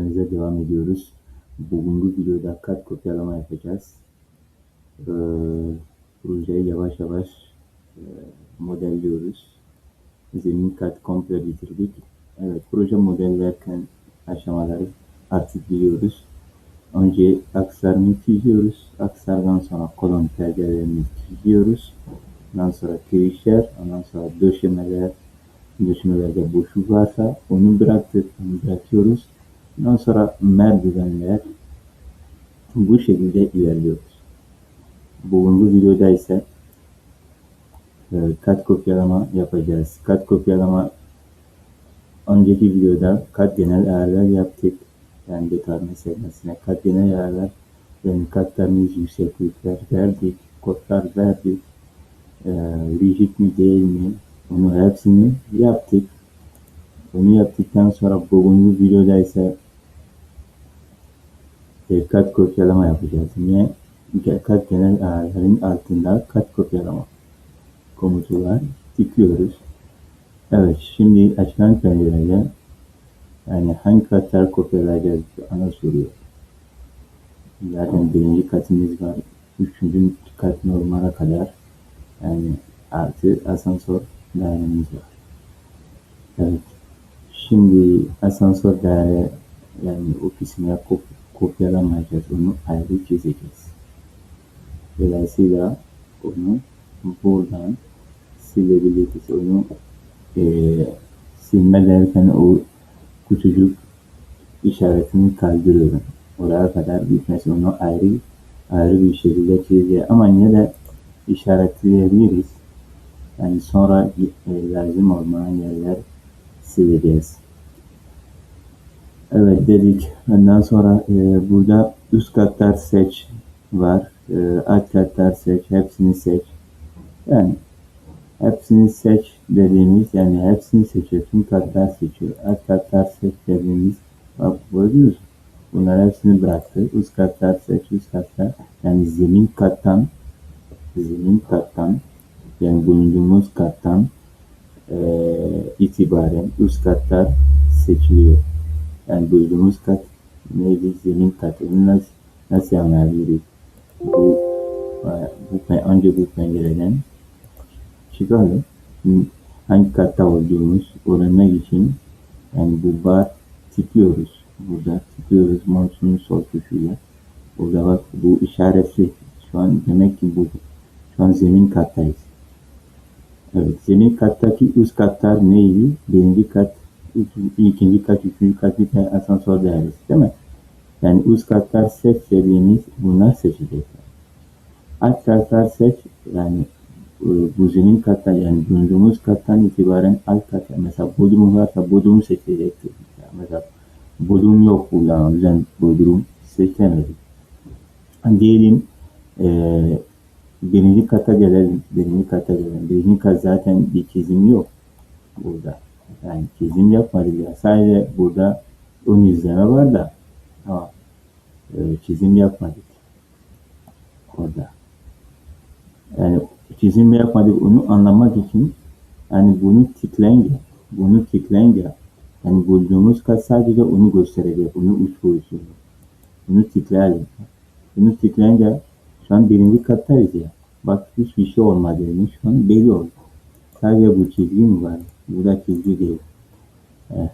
projemize devam ediyoruz. Bugünkü videoda kat kopyalama yapacağız. Ee, projeyi yavaş yavaş e, modelliyoruz. Zemin kat komple bitirdik. Evet, proje modellerken aşamaları artık biliyoruz. Önce aksarını çiziyoruz. Aksardan sonra kolon perdelerimizi çiziyoruz. Ondan sonra kirişler, ondan sonra döşemeler, döşemelerde boşluk varsa onu bıraktık, onu bırakıyoruz. Ondan sonra merdivenler bu şekilde ilerliyoruz. Bugünkü videoda ise e, kat kopyalama yapacağız. Kat kopyalama önceki videoda kat genel ayarlar yaptık. Yani determin segmentine kat genel ayarlar yani katlarımız yükseklikler verdik, kodlar verdik. E, rigid mi değil mi onu hepsini yaptık. Onu yaptıktan sonra bugünkü videoda ise kat kopyalama yapacağız. Niye? Kat genel ayarların altında kat kopyalama komutu var. Tıklıyoruz. Evet şimdi açılan pencerede yani hangi katlar kopyalayacağız ana soruyor. Zaten birinci katımız var. Üçüncü kat normala kadar yani artı asansör dairemiz var. Evet. Şimdi asansör daire yani o kısmına kop kopyalamayacağız. Onu ayrı çizeceğiz. Dolayısıyla onu buradan silebiliriz. Onu e, silme derken o küçücük işaretini kaldırıyorum. Oraya kadar gitmesi onu ayrı ayrı bir şekilde çizeceğiz. Ama yine de işaretleyebiliriz. Yani sonra e, lazım olmayan yerler sileceğiz. Evet dedik. Ondan sonra e, burada üst katlar seç var. E, alt katlar seç. Hepsini seç. Yani hepsini seç dediğimiz yani hepsini seçiyor. Tüm katlar seçiyor. Alt katlar seç dediğimiz bak görüyoruz. Bunlar hepsini bıraktı. Üst katlar seç. Üst katlar yani zemin kattan zemin kattan yani bulunduğumuz kattan e, itibaren üst katlar seçiliyor. Yani bulunduğumuz kat neydi? Zemin katı. Bunu nasıl, nasıl anlayabiliriz? Bu, bu, önce bu pencereden çıkalım. Hangi katta olduğumuz öğrenmek için yani bu bar tıklıyoruz. Burada tıklıyoruz mouse'un sol tuşuyla. Burada bak bu işaretli. Şu an demek ki bu. Şu an zemin kattayız. Evet, zemin kattaki üst katlar neydi? Birinci kat, ikinci kat, üçüncü kat bir tane asansör dairesi değil mi? Yani üst katlar seç dediğimiz bunlar seçecekler. Alt katlar seç yani bu zemin katta yani bulunduğumuz kattan itibaren alt kata mesela bodrum varsa bodrum seçecektir. Mesela bodrum yok burada o yüzden bodrum seçemedik. Diyelim eee birinci kata gelelim. Birinci kata gelelim. Birinci kat zaten bir çizim yok burada. Yani çizim yapmadık ya. Sadece burada ön izleme var da ama e, çizim yapmadık. Orada. Yani çizim yapmadık onu anlamak için yani bunu tıklayınca bunu tıklayınca yani bulduğumuz kat sadece onu gösterecek. Onu üç boyutlu. Bunu tıklayalım. Bunu tıklayınca şu an birinci kattayız ya. Bak hiçbir şey olmadığını şu an belli oldu. Sadece bu çizgi mi var? Bu da çizgi değil. Evet.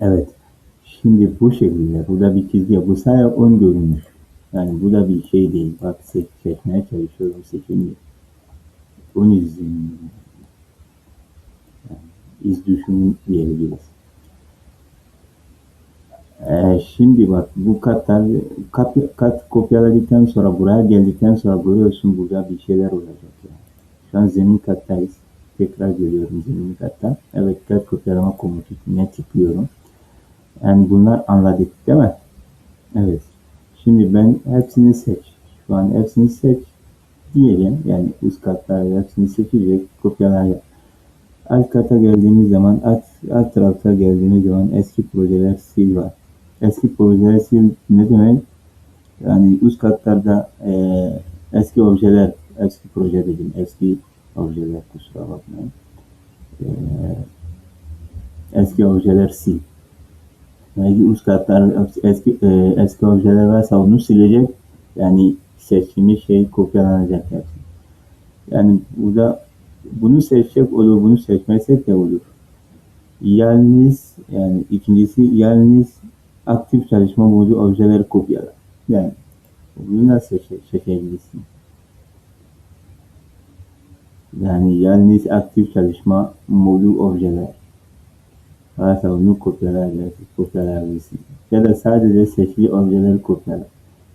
evet. Şimdi bu şekilde. Bu da bir çizgi. Bu sadece ön görünüş. Yani bu da bir şey değil. Bak seç, seçmeye çalışıyorum. Seçemiyor. Ön izlenim. Yani iz düşümü diyebiliriz. Ee, şimdi bak bu katlar kat, kat kopyaladıktan sonra buraya geldikten sonra görüyorsun burada bir şeyler olacak. Yani. Şu an zemin kattayız. Tekrar görüyorum zemin katta. Evet kat kopyalama komutu ne tıklıyorum. Yani bunlar anladık değil mi? Evet. Şimdi ben hepsini seç. Şu an hepsini seç diyelim. Yani üst katları hepsini seçecek. Kopyalar Alt kata geldiğimiz zaman alt, alt tarafta geldiğimiz zaman eski projeler sil var eski projeler sil ne demek? Yani üst katlarda e, eski objeler, eski proje dedim, eski objeler kusura bakmayın. E, eski objeler sil. Belki üst katlar eski e, eski objeler varsa onu silecek. Yani seçtiğimiz şey kopyalanacak hepsi. Yani burada bunu seçecek olur, bunu seçmezsek de olur. Yalnız yani ikincisi yalnız aktif çalışma modu objeleri kopyala. Yani bunu nasıl seçe, seçebilirsin? Yani yalnız aktif çalışma modu objeler. Varsa onu kopyalayabilirsin. kopyalayabilirsin. Ya da sadece seçili objeleri kopyala.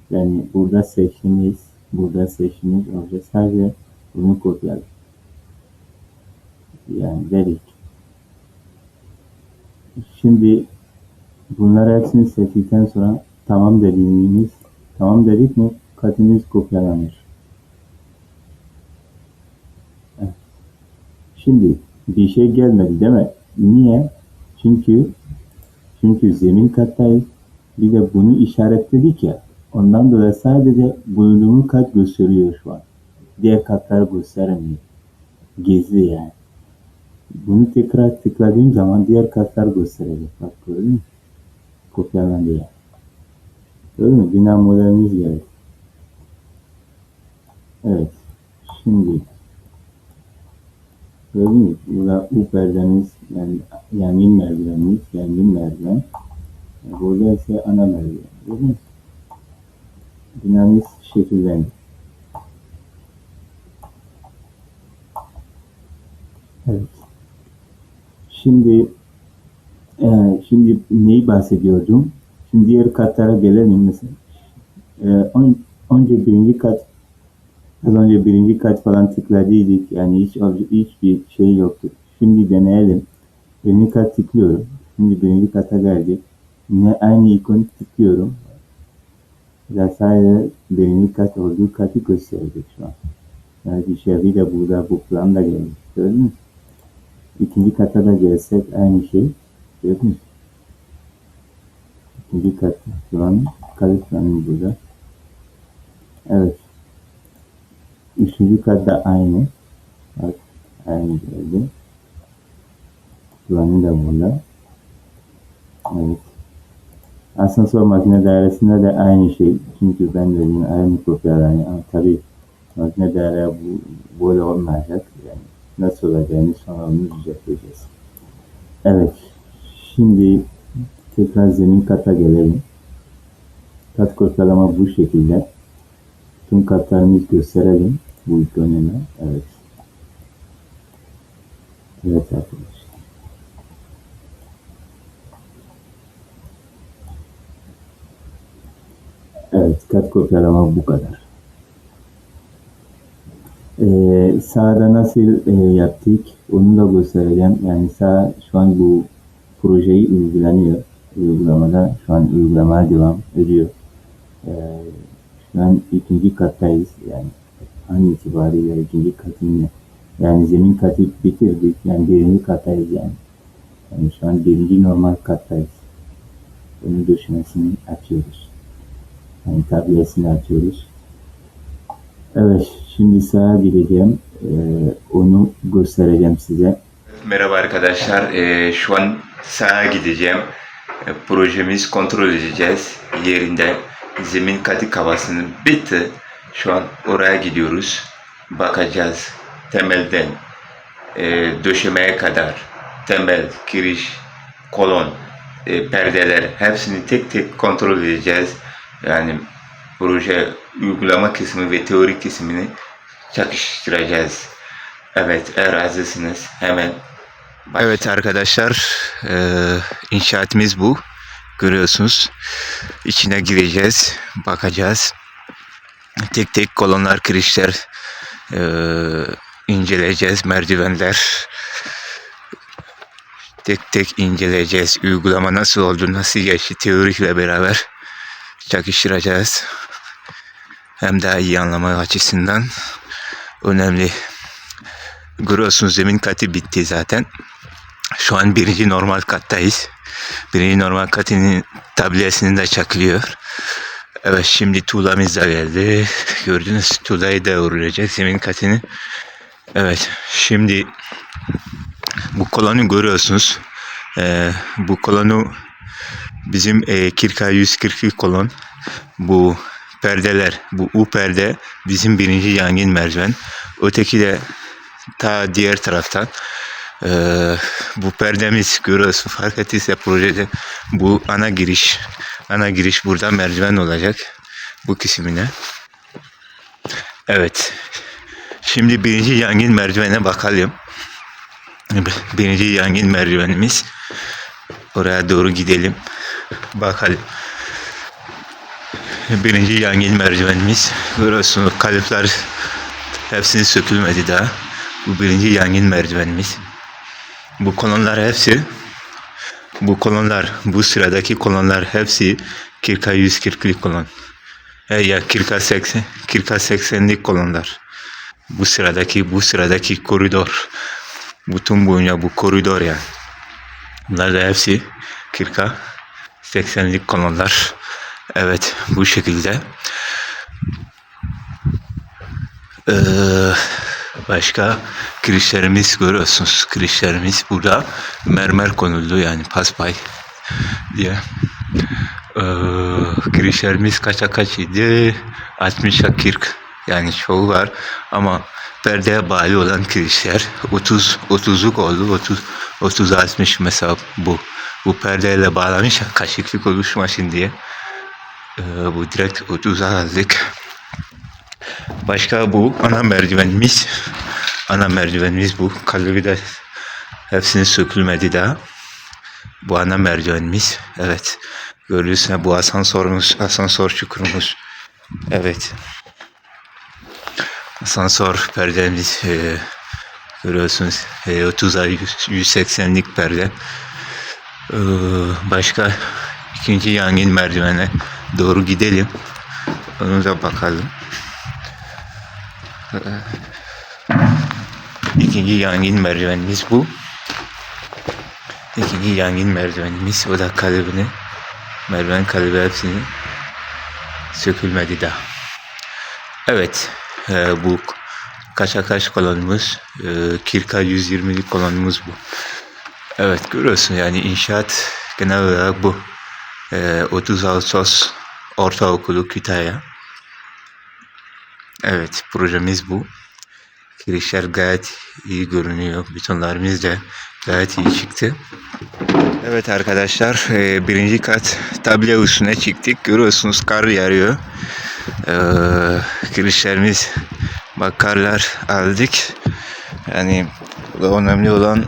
Yani burada seçtiğiniz, burada seçtiğiniz obje sadece bunu kopyala. Yani dedik. Şimdi bunları hepsini seçtikten sonra tamam dediğimiz, tamam dedik mi katımız kopyalanır. Evet. Şimdi bir şey gelmedi mi? Niye? Çünkü çünkü zemin kattayız. Bir de bunu işaretledik ya. Ondan dolayı sadece bulunduğumuz kat gösteriyor şu an. Diğer katlar göstermiyor. Gizli yani. Bunu tekrar tıkladığım zaman diğer katlar gösterecek. Bak gördün mü? Kopyalan diye. Gördün mü? Bina modelimiz geldi. Evet. Şimdi gördün mü? Burada U perdemiz yani yangın merdivenimiz, yangın merdiven. Burada ise ana merdiven. Gördün mü? Binamız şekillendi. Evet. Şimdi e, şimdi neyi bahsediyordum? Şimdi diğer katlara gelelim mesela. E, on, önce birinci kat az önce birinci kat falan tıkladıydık. Yani hiç hiçbir şey yoktu. Şimdi deneyelim. Birinci kat tıklıyorum. Şimdi birinci kata geldik. Yine aynı ikonu tıklıyorum. Sadece birinci kat olduğu katı gösterecek şu an. Yani dışarı da burada bu plan da gelmiş. Gördün mü? İkinci kata da gelsek aynı şey. Gördün mü? İkinci kat şu an kayıt planı burada. Evet. Üçüncü kat da aynı. Bak aynı geldi. Planı da burada. Evet. Asansör makine dairesinde de aynı şey. Çünkü ben dedim aynı kopyalar. Ama tabii makine daire bu, böyle olmayacak. Yani nasıl olacağını sonra onu düzelteceğiz. Evet. Şimdi tekrar zemin kata gelelim. Kat kopyalama bu şekilde. Tüm katlarımızı gösterelim. Bu ikonuna. Evet. Evet arkadaşlar. Evet, kat kopyalama bu kadar. Ee, sağda nasıl e, yaptık onu da göstereceğim. Yani sağ şu an bu projeyi uygulanıyor. Uygulamada şu an uygulamaya devam ediyor. Ee, şu an ikinci kattayız. Yani an itibariyle ikinci katını yani zemin katı bitirdik. Yani birinci kattayız yani. Yani şu an birinci normal kattayız. Onun döşemesini açıyoruz. Yani tabiyesini açıyoruz. Evet, şimdi sağa gideceğim. Ee, onu göstereceğim size. Merhaba arkadaşlar. Ee, şu an sağa gideceğim. Ee, projemiz kontrol edeceğiz yerinde. Zemin katı kavasının bitti. Şu an oraya gidiyoruz. Bakacağız temelden e, döşemeye kadar temel, kiriş, kolon, e, perdeler hepsini tek tek kontrol edeceğiz. Yani proje uygulama kısmı ve teori kısmını çakıştıracağız. Evet, eğer hazırsınız hemen Evet arkadaşlar, eee inşaatımız bu. Görüyorsunuz. İçine gireceğiz, bakacağız. Tek tek kolonlar, kirişler eee, inceleyeceğiz, merdivenler. Tek tek inceleyeceğiz. Uygulama nasıl oldu, nasıl geçti teorikle beraber çakıştıracağız. Hem daha iyi anlama açısından önemli. Görüyorsunuz zemin katı bitti zaten. Şu an birinci normal kattayız. Birinci normal katının tabliyesini de çakılıyor. Evet şimdi tuğlamız da geldi. Gördünüz tuğlayı da uğrayacak zemin katını. Evet şimdi bu kolonu görüyorsunuz. Ee, bu kolonu bizim e, Kirka 142 kolon bu perdeler bu U perde bizim birinci yangın merdiven. Öteki de ta diğer taraftan e, bu perdemiz görüyorsun fark ettiyse projede bu ana giriş ana giriş burada merdiven olacak bu kısmına. Evet. Şimdi birinci yangın merdivene bakalım. Birinci yangın merdivenimiz. Oraya doğru gidelim. Bakalım. Birinci yangın merdivenimiz. Görüyorsunuz kalıplar hepsini sökülmedi daha. Bu birinci yangın merdivenimiz. Bu kolonlar hepsi bu kolonlar, bu sıradaki kolonlar hepsi Kirka 140'lik kolon. E ya Kirka 80, Kirka 80'lik kolonlar. Bu sıradaki, bu sıradaki koridor. Bütün boyunca bu koridor yani. Bunlar da hepsi Kirka 80'lik kolonlar. Evet bu şekilde. Ee, başka kirişlerimiz görüyorsunuz. Kirişlerimiz burada mermer konuldu yani paspay diye. Ee, kirişlerimiz kaça kaç idi? 60'a 40 yani çoğu var ama perdeye bağlı olan kirişler 30 30'luk oldu 30 30 60 mesela bu bu perdeyle bağlamış kaşıklık oluşmasın diye ee, bu direkt 30'a aldık. Başka bu ana merdivenimiz. Ana merdivenimiz bu. Kalıbı da hepsini sökülmedi daha. Bu ana merdivenimiz. Evet. Görüyorsun bu asansörümüz, asansör çukurumuz. Evet. Asansör perdemiz. E, görüyorsunuz. E, 30'a 180'lik perde. E, başka ikinci yangın merdivene doğru gidelim. Onu da bakalım. İkinci yangın merdivenimiz bu. İkinci yangın merdivenimiz o da kalıbını merdiven kalıbı hepsini sökülmedi daha. Evet e, bu kaça kaç kolonumuz e, Kirka 120'lik kolonumuz bu. Evet görüyorsun yani inşaat genel olarak bu. E, 30 Ağustos Ortaokulu Kütahya. Evet projemiz bu. Girişler gayet iyi görünüyor. Betonlarımız da gayet iyi çıktı. Evet arkadaşlar e, birinci kat tablo üstüne çıktık. Görüyorsunuz kar yağıyor. E, girişlerimiz bak karlar aldık. Yani önemli olan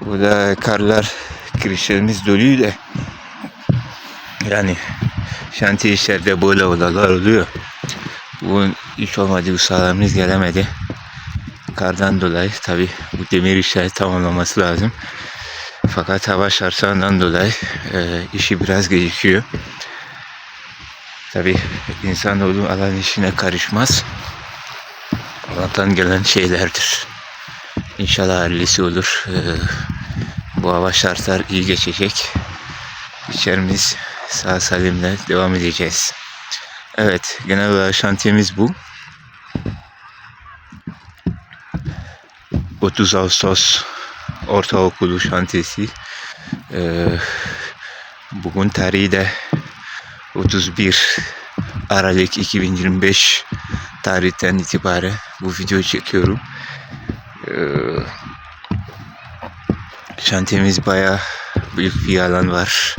burada karlar girişlerimiz doluydu yani şantiye işlerde böyle olaylar oluyor. Bu iş olmadı, ustalarımız gelemedi. Kardan dolayı tabi bu demir işleri tamamlaması lazım. Fakat hava şartlarından dolayı e, işi biraz gecikiyor. Tabi insanoğlu alan işine karışmaz. Allah'tan gelen şeylerdir. İnşallah hayırlısı olur. E, bu hava şartlar iyi geçecek. İçerimiz sağ salimle devam edeceğiz. Evet, genel olarak şantiyemiz bu. 30 Ağustos Ortaokulu şantiyesi. Ee, bugün tarihi de 31 Aralık 2025 tarihten itibaren bu videoyu çekiyorum. Ee, şantiyemiz bayağı büyük bir alan var.